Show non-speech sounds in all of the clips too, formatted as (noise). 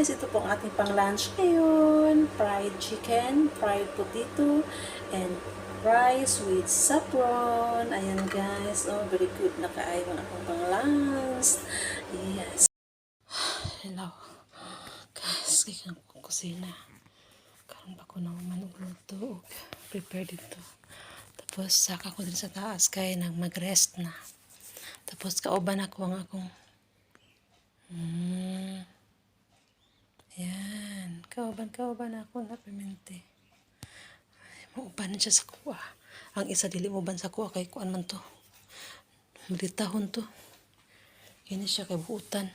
guys, ito po ang ating pang lunch ngayon. Fried chicken, fried potato, and rice with saffron. Ayan guys, oh, very good na kaayo ang akong pang lunch. Yes. (sighs) Hello. Guys, kaya ko kusina. Karon pa ko na manuluto. Prepare dito. Tapos saka ko din sa taas kaya nang mag-rest na. Tapos kauban ako ang akong Hmm. Yan. Kauban-kauban ako na pimente. Mauban siya sa kuwa. Ang isa dili mo ban sa kuwa kay kuan man to. Militahon to. Kini siya kay buutan.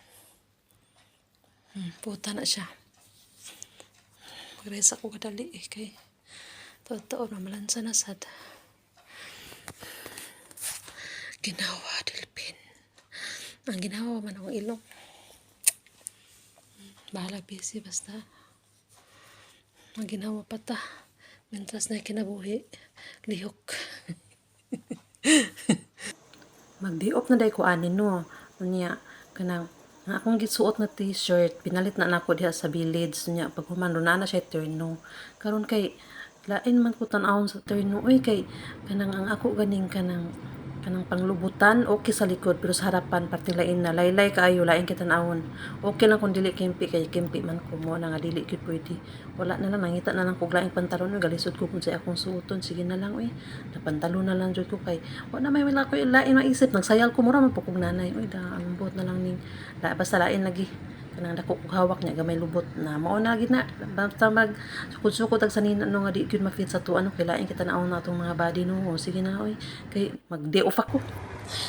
Hmm, buutan na siya. Magresa ko kadali eh kay totoo na malansa na sad. Ginawa, Dilpin. Ang ginawa man ang ilong. Bahala busy basta. Ang ginawa pa ta. Mentras na kinabuhi. Lihok. (laughs) Mag-di-off na day ko anin no. Unya, kanang nga akong gisuot na t-shirt, pinalit na nako diha sa village niya pag humano na na siya terno. Karon kay lain man ko tan-awon sa terno oy kay kanang ang ako ganing kanang kanang panglubutan okay sa likod pero sa harapan parte lain na laylay kaayo lain kita naon. Okay lang kung dili kimpi kay kimpi man ko mo na nga dili gid pwede. Wala na lang nangita na lang kog laing pantalon galisod ko kung sa akong suoton. Sige na lang oy na pantalon na lang jud ko kay wala may wala ko lain maisip. Nagsayal ko mura man po nanay. Oy da ambot na lang ning la, basta lain lagi kanang dako kog hawak niya gamay lubot na. Mao na gid na. Basta mag sukod-sukod tag sanina no nga di gyud ma-fit sa tuwa no kay lain kita naon na atong mga body no. O sige na oy. Kay mag-day off ako.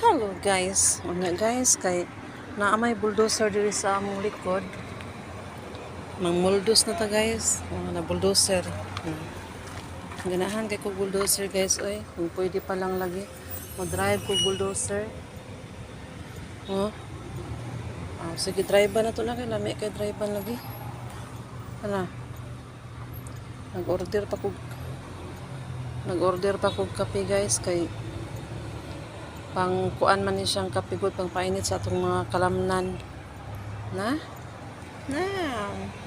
Hello guys. Una guys kay naamay bulldozer diri sa among likod. Mang muldos na ta guys. Oh, na bulldozer. Hmm. ganahan kay ko bulldozer guys oy. Kung pwede pa lang lagi. Mo drive ko bulldozer. Oh Ah, sige, drive na to na kay lami kay drive lagi. Ana. Nag-order pa ko Nag-order pa ko kape guys kay pang kuan man ni siyang kape gud pang painit sa atong mga kalamnan. Na? Na.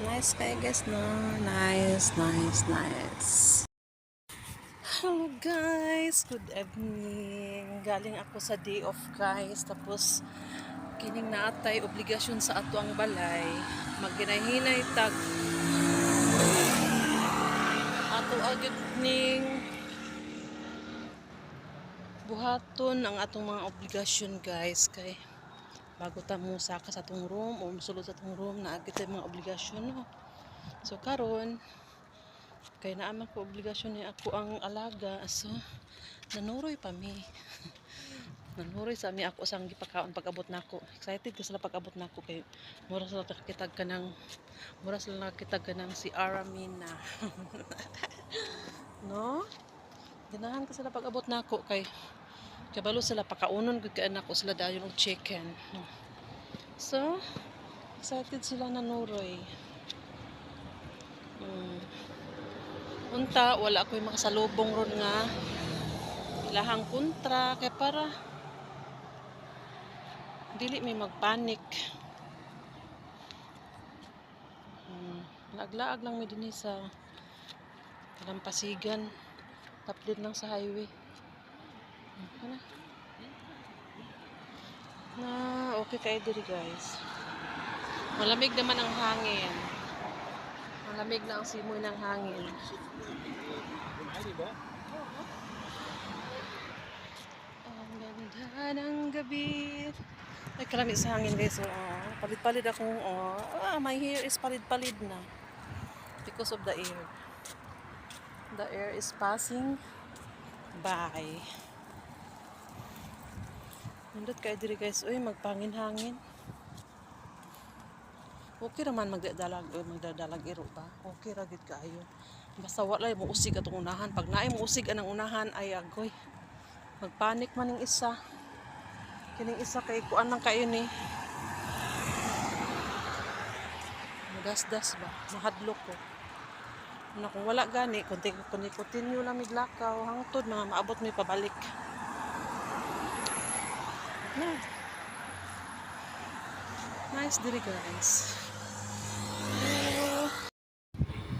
Nice kay guys no. Nice, nice, nice. Hello guys, good evening. Galing ako sa day off guys. Tapos kining naatay obligasyon sa ato ang balay magginay-hinay tag ato agad ning buhaton ang atong mga obligasyon guys. Kay bago ta mo sa atong room o musulod sa atong room na agad mga obligasyon no? So karon kay naaman ko obligasyon ni ako ang alaga. So nanuroy pa mi (laughs) Nanuroy sa mi ako sang gipakaon pag-abot nako. Excited ko sila pag-abot nako kay mura sila nakakitag ka ng mura sila nakakitag ka ng si Aramina. (laughs) no? Ganahan ko sila pag-abot nako kay kabalo sila pakaunon gud kay anak ko sila dayon og chicken. No? So, excited sila nanuroy. Hmm. Unta, wala ko'y makasalubong ron nga ilahang kontra kay para dili may magpanik. Hmm, laag-laag lang may din sa kalampasigan tapdid lang sa highway. Ano? na? Okay kayo diri guys. Malamig naman ang hangin. Malamig na ang simoy ng hangin. Ang ganda ng gabi ay, karami sa hangin guys. So, oh, palit-palit akong, oh, ah, my hair is palit-palit na. Because of the air. The air is passing by. Nandot kayo diri guys. Uy, magpangin-hangin. Okay naman magdadalag, uh, magdadalag iro ba? Okay ra gid kaayo. Basta wala mo usig atong unahan. Pag naay mo usig anang unahan ay agoy. Magpanik man ning isa. Kining isa kay kuan lang kayo ni. Magasdas ba? Mahadlok ko. Ano kung wala gani, kung kung continue lang miglakaw, hangtod mga maabot mi pabalik. Na. Nice diri guys.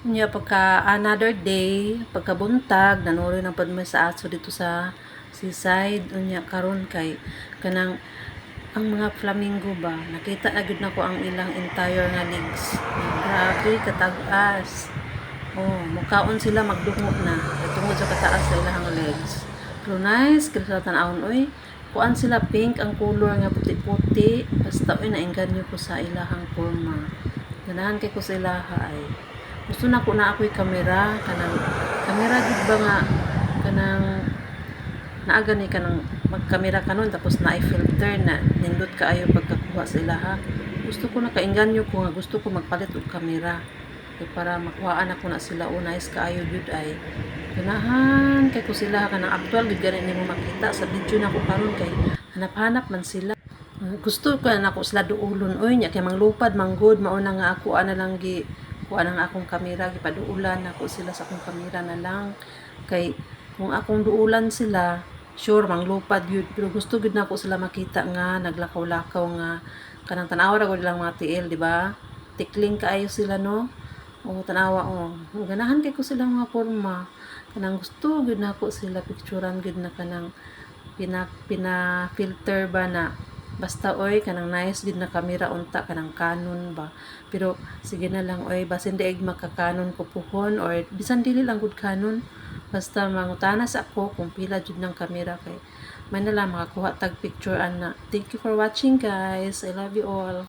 Nya pagka another day, pagkabuntag, nanuri ng padme sa aso dito sa seaside. Unya karon kay kanang ang mga flamingo ba, nakita na gud nako ang ilang entire nga legs. Grabe katag-as. Oh, mukaon sila magdungo na tungod sa kataas sa ilang legs. Pero nice, kasi sa tanawon oy. Kuan sila pink ang color nga puti-puti. Basta oy nainganyo ko sa ilahang forma. Ganahan kay ko sa ilaha ay. Gusto na ko na ako'y kamera kanang kamera gid ba nga kanang naaga ni kanang magkamera kanon tapos na filter na nindot kaayo pagkakuha sa ilaha. Gusto ko na kainganyo ko nga gusto ko magpalit og kamera. Kay para makuhaan ako na sila unais kaayo gyud ay ganahan kay ko sila kanang actual gid gani nimo makita. Sa video na ko karon kay hanap-hanap man sila. Uh, gusto ko na ako sila duulon oy nya kay manglupad manggod mao na nga ako ana lang gi kuha na nga akong kamera gipaduulan ako sila sa akong kamera na lang. Kay kung akong duulan sila sure manglupad yun. Pero gusto gud na ako sila makita nga naglakaw-lakaw nga. Kanang tanawa ra gud lang mga tiil di ba? Tikling kaayo sila no? O tanawa o ganahan kay ko sila mga forma kanang gusto gud na ako sila picturean gud na kanang pina pina filter ba na basta oy kanang nice gid na kamera unta kanang Canon ba? Pero sige na lang oy basin daig makakanon ko puhon or bisan dili lang gud Canon basta mangutana sa ako kung pila jud ng kamera kay may na lang makakuha tag picture ana. Thank you for watching guys. I love you all